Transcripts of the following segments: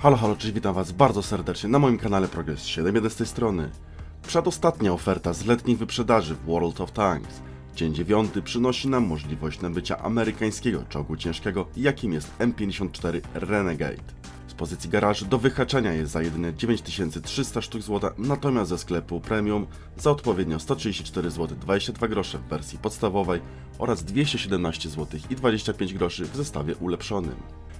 Halo, halo, cześć, witam was bardzo serdecznie na moim kanale Progress 7.1 z tej strony. Przedostatnia oferta z letnich wyprzedaży w World of Tanks. Dzień 9 przynosi nam możliwość nabycia amerykańskiego czołgu ciężkiego, jakim jest M54 Renegade. Z pozycji garaży do wyhaczenia jest za jedyne 9300 sztuk złota, natomiast ze sklepu premium za odpowiednio 134 zł 22 grosze w wersji podstawowej oraz 217 zł i 25 groszy w zestawie ulepszonym.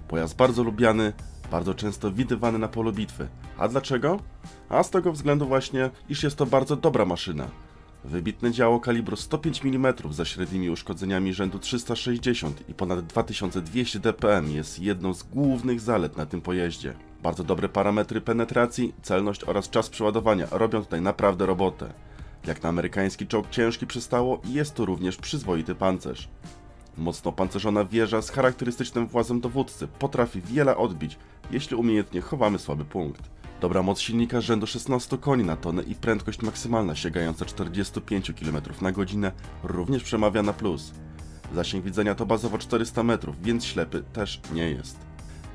Pojazd bardzo lubiany, bardzo często widywany na polu bitwy. A dlaczego? A z tego względu właśnie, iż jest to bardzo dobra maszyna. Wybitne działo kalibru 105 mm ze średnimi uszkodzeniami rzędu 360 i ponad 2200 dpm jest jedną z głównych zalet na tym pojeździe. Bardzo dobre parametry penetracji, celność oraz czas przeładowania robią tutaj naprawdę robotę. Jak na amerykański czołg ciężki przystało, jest to również przyzwoity pancerz. Mocno pancerzona wieża z charakterystycznym włazem dowódcy potrafi wiele odbić, jeśli umiejętnie chowamy słaby punkt. Dobra moc silnika rzędu 16 koni na tonę i prędkość maksymalna sięgająca 45 km na godzinę również przemawia na plus. Zasięg widzenia to bazowo 400 metrów, więc ślepy też nie jest.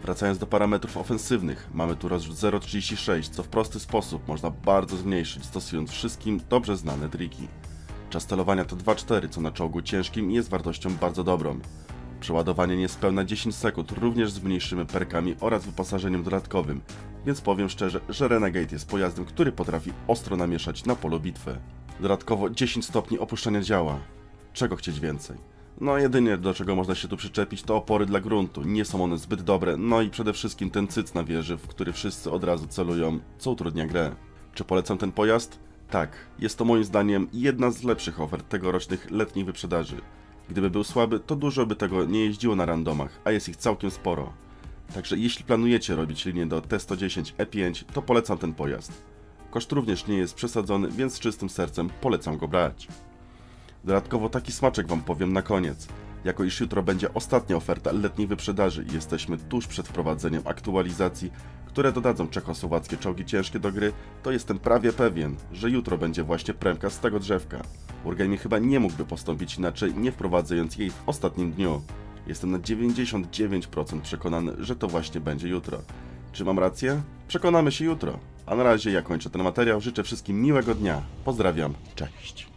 Wracając do parametrów ofensywnych, mamy tu rozrzut 0,36, co w prosty sposób można bardzo zmniejszyć, stosując wszystkim dobrze znane triki. Czas celowania to 2,4, co na czołgu ciężkim jest wartością bardzo dobrą. Przeładowanie niespełna 10 sekund, również z perkami oraz wyposażeniem dodatkowym, więc powiem szczerze, że Renegade jest pojazdem, który potrafi ostro namieszać na polu bitwy. Dodatkowo 10 stopni opuszczania działa. Czego chcieć więcej? No jedynie do czego można się tu przyczepić to opory dla gruntu, nie są one zbyt dobre, no i przede wszystkim ten cyc na wieży, w który wszyscy od razu celują, co utrudnia grę. Czy polecam ten pojazd? Tak, jest to moim zdaniem jedna z lepszych ofert tegorocznych letnich wyprzedaży. Gdyby był słaby, to dużo by tego nie jeździło na randomach, a jest ich całkiem sporo. Także jeśli planujecie robić linię do T110 E5, to polecam ten pojazd. Koszt również nie jest przesadzony, więc z czystym sercem polecam go brać. Dodatkowo taki smaczek Wam powiem na koniec. Jako iż jutro będzie ostatnia oferta letniej wyprzedaży i jesteśmy tuż przed wprowadzeniem aktualizacji, które dodadzą czechosłowackie czołgi ciężkie do gry, to jestem prawie pewien, że jutro będzie właśnie premka z tego drzewka. Wargaming chyba nie mógłby postąpić inaczej, nie wprowadzając jej w ostatnim dniu. Jestem na 99% przekonany, że to właśnie będzie jutro. Czy mam rację? Przekonamy się jutro. A na razie ja kończę ten materiał, życzę wszystkim miłego dnia. Pozdrawiam, cześć.